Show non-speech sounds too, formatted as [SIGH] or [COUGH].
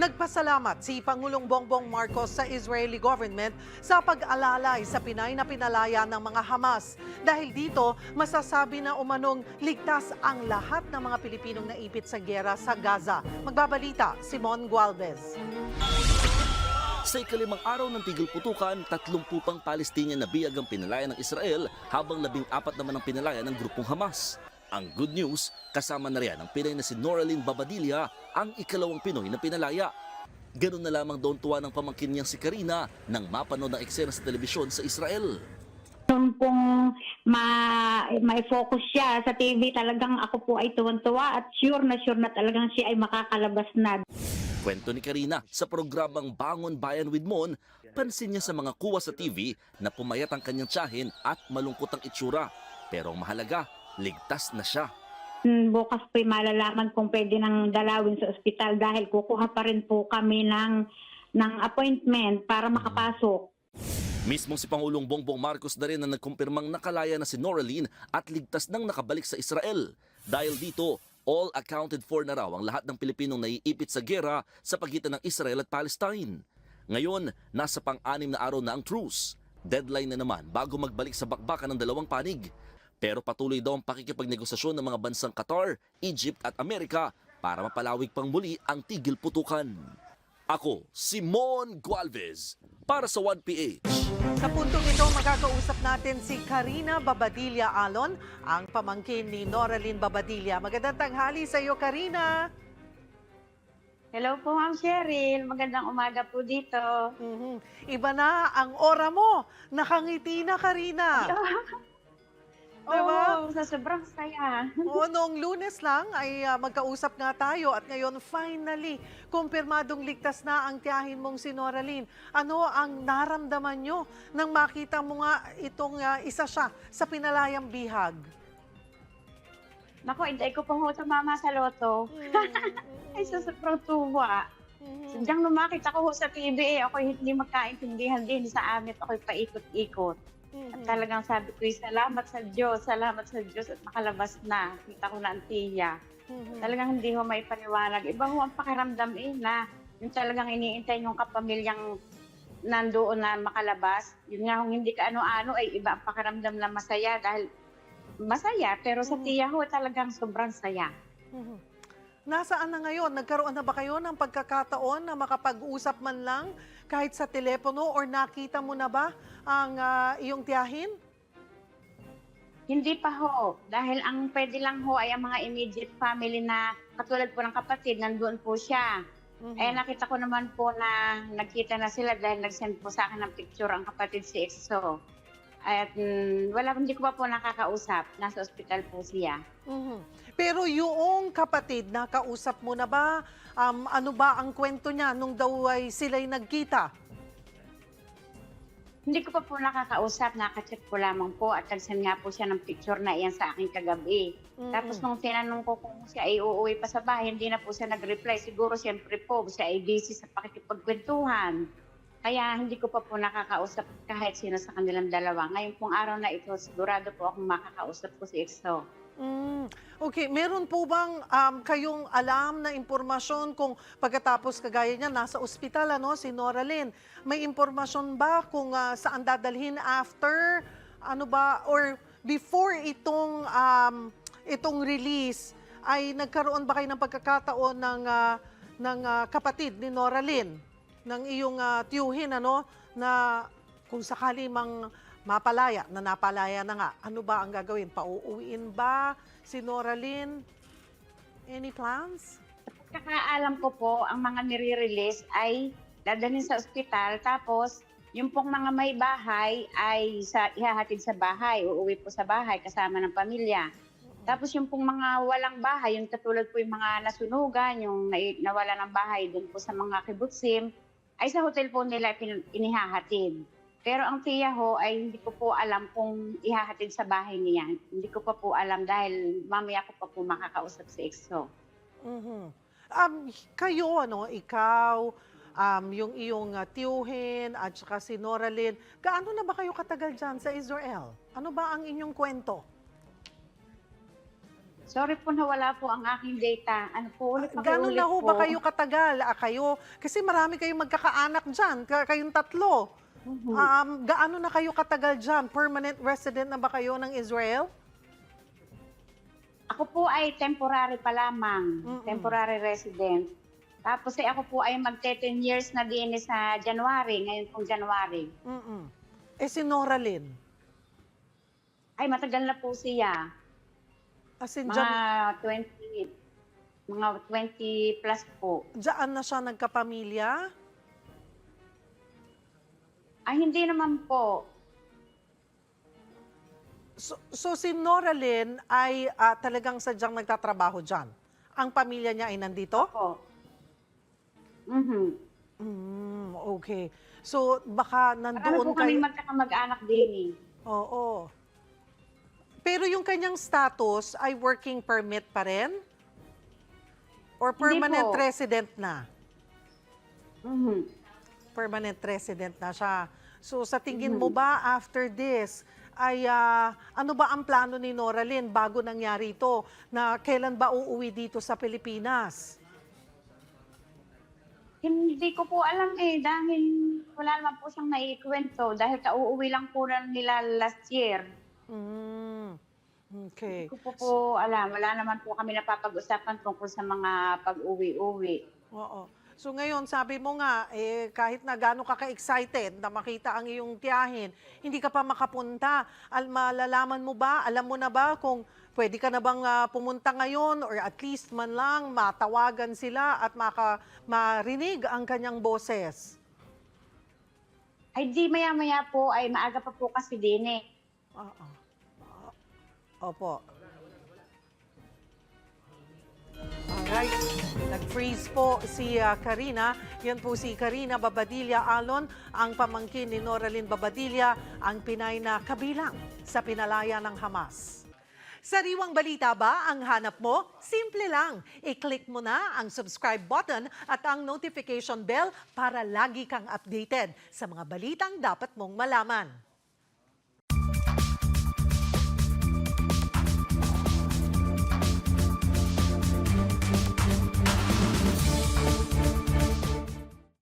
Nagpasalamat si Pangulong Bongbong Marcos sa Israeli government sa pag-alalay sa Pinay na pinalaya ng mga Hamas. Dahil dito, masasabi na umanong ligtas ang lahat ng mga Pilipinong naipit sa gera sa Gaza. Magbabalita, Simon Gualvez. Sa ikalimang araw ng tigil putukan, 30 pang Palestinian na biyag ang pinalaya ng Israel habang 14 naman ang pinalaya ng grupong Hamas. Ang good news, kasama na riyan ang Pinay na si Noraline Babadilla, ang ikalawang Pinoy na pinalaya. Ganun na lamang doon tuwa ng pamangkin niyang si Karina nang mapanood ang eksena sa telebisyon sa Israel. Noon pong ma may focus siya sa TV, talagang ako po ay tuwan-tuwa at sure na sure na talagang siya ay makakalabas na. Kwento ni Karina sa programang Bangon Bayan with Mon, pansin niya sa mga kuwa sa TV na pumayat ang kanyang tiyahin at malungkot ang itsura. Pero ang mahalaga, ligtas na siya. Hmm, Bukas po'y malalaman kung pwede nang dalawin sa ospital dahil kukuha pa rin po kami ng, ng appointment para makapasok. Mismong si Pangulong Bongbong Marcos na rin ang nagkumpirmang nakalaya na si Noraline at ligtas nang nakabalik sa Israel. Dahil dito, all accounted for na raw ang lahat ng Pilipinong naiipit sa gera sa pagitan ng Israel at Palestine. Ngayon, nasa pang-anim na araw na ang truce. Deadline na naman bago magbalik sa bakbakan ng dalawang panig. Pero patuloy daw ang pakikipagnegosasyon ng mga bansang Qatar, Egypt at Amerika para mapalawig pang muli ang tigil putukan. Ako, Simon Gualvez, para sa 1PH. Sa puntong ito, magkakausap natin si Karina Babadilla Alon, ang pamangkin ni Noraline Babadilla. Magandang tanghali sa iyo, Karina. Hello po, Ma'am Cheryl. Magandang umaga po dito. Mhm. Iba na ang ora mo. Nakangiti na, Karina. [LAUGHS] Oo, sa sobrang saya. Oo, noong lunes lang ay ah, magkausap nga tayo at ngayon finally, kumpirmadong ligtas na ang tiyahin mong si Noraline. Ano ang naramdaman nyo nang makita mo nga itong ah, isa siya sa pinalayang bihag? Nako, hindi ko pa ho tumama sa loto. [LAUGHS] Ay, sa sobrang tuwa. Mhm. Sadyang lumakit ako ho sa TV, eh, ako hindi magkaintindihan din sa amin. Ako'y paikot-ikot. At Mhm. talagang sabi ko, salamat sa Diyos, salamat sa Diyos at nakalabas na. Kita ko na ang tiya. Mhm. Talagang hindi ho may paniwanag. Iba ho ang pakiramdam eh na yung talagang iniintay yung kapamilyang nandoon na makalabas. Yun nga, kung hindi ka ano-ano, ay iba ang pakiramdam na masaya dahil masaya, pero sa Mhm. tiya ho talagang sobrang saya. Mhm. Nasaan na ngayon? Nagkaroon na ba kayo ng pagkakataon na makapag-usap man lang kahit sa telepono or nakita mo na ba ang ah, iyong tiyahin? Hindi pa ho, dahil ang pwede lang ho ay ang mga immediate family na katulad po ng kapatid, nandoon po siya. Mhm. Eh nakita ko naman po na nagkita na sila dahil nag-send po sa akin ng picture ang kapatid si EXO. At mm, wala, hindi ko pa po nakakausap. Nasa ospital po siya. Mhm. Pero yung kapatid, nakausap mo na ba? Um, ano ba ang kwento niya nung daw ay sila'y nagkita? Hindi ko pa po nakakausap, nakachat ko lamang po at nag-send nga po siya ng picture na iyan sa akin kagabi. Mhm. Tapos nung tinanong ko kung siya ay uuwi pa sa bahay, hindi na po siya nag-reply. Siguro siyempre po, siya ay busy sa pakikipagkwentuhan. Kaya hindi ko pa po nakakausap kahit sino sa kanilang dalawa. Ngayon pong araw na ito, sigurado po akong makakausap ko si EXO. Mm. Okay, meron po bang um, kayong alam na impormasyon kung pagkatapos kagaya niya nasa ospital ano si Noraline, may impormasyon ba kung ah, saan dadalhin after ano ba or before itong um, itong release ay nagkaroon ba kayo ng pagkakataon ng ah, ng ah, kapatid ni Noraline ng iyong ah, tiyuhin ano na kung sakali mang mapalaya, na napalaya na nga, ano ba ang gagawin? Pauuwiin ba si Noraline? Any plans? Kakaalam ko po, ang mga nire-release ay dadalhin sa ospital. Tapos, yung pong mga may bahay ay sa, ihahatid sa bahay. Uuwi po sa bahay kasama ng pamilya. Tapos yung pong mga walang bahay, yung katulad po yung mga nasunugan, yung na- nawala ng bahay doon po sa mga kibutsim, ay sa hotel po nila pin- inihahatid. Pero ang tiya ho ay hindi ko po alam kung ihahatid sa bahay niya. Hindi ko pa po alam dahil mamaya ko pa po makakausap si EXO. Mhm. Um, kayo, ano, ikaw, um, yung iyong uh, tiyuhin at saka si Noraline, gaano na ba kayo katagal dyan sa Israel? Ano ba ang inyong kwento? Sorry po na wala po ang aking data. Ano po, ulit Gano'n pakiulit na ho po. ba kayo katagal? Ah, kayo, kasi marami kayong magkakaanak dyan, ka- kayong tatlo. Mhm. Um, gaano na kayo katagal dyan? Permanent resident na ba kayo ng Israel? Ako po ay temporary pa lamang. Mm-mm. Temporary resident. Tapos ay ako po ay magte 10 years na din sa January, ngayon pong January. Mm-mm. Eh si Nora Lynn, Ay, matagal na po siya. as in, Mga dyan, 20, mga 20 plus po. dyan na siya nagkapamilya? Ay, hindi naman po. So, so si Nora Lynn ay ah, talagang sadyang nagtatrabaho dyan? Ang pamilya niya ay nandito? Po. Mhm. Mm, okay. So baka Marami nandoon po kayo... kaming magkakamag-anak din eh. Oo. Pero yung kanyang status ay working permit pa rin? Or Hindi permanent po. resident na? Mhm. Permanent resident na siya. So sa tingin mo ba after this, ay ah, ano ba ang plano ni Nora Lynn bago nangyari ito? Na kailan ba uuwi dito sa Pilipinas? Hindi ko po alam eh, dahil wala naman po siyang naikwento. Dahil kauuwi lang po na nila last year. Mm, okay. Hindi ko po po alam. Wala naman po kami napapag-usapan tungkol sa mga pag-uwi-uwi. Oo. So ngayon, sabi mo nga, eh, kahit na gano'n ka ka-excited na makita ang iyong tiyahin, hindi ka pa makapunta. Al malalaman mo ba, alam mo na ba kung pwede ka na bang ah, pumunta ngayon or at least man lang matawagan sila at maka, marinig ang kanyang boses? Ay di maya-maya po ay maaga pa po kasi din eh. Oo. Opo. Alright. Nag-freeze po si ah, Karina. Yan po si Karina Babadilla Alon, ang pamangkin ni Noraline Babadilla, ang Pinay na kabilang sa pinalaya ng Hamas. Sariwang balita ba ang hanap mo? Simple lang. I-click mo na ang subscribe button at ang notification bell para lagi kang updated sa mga balitang dapat mong malaman.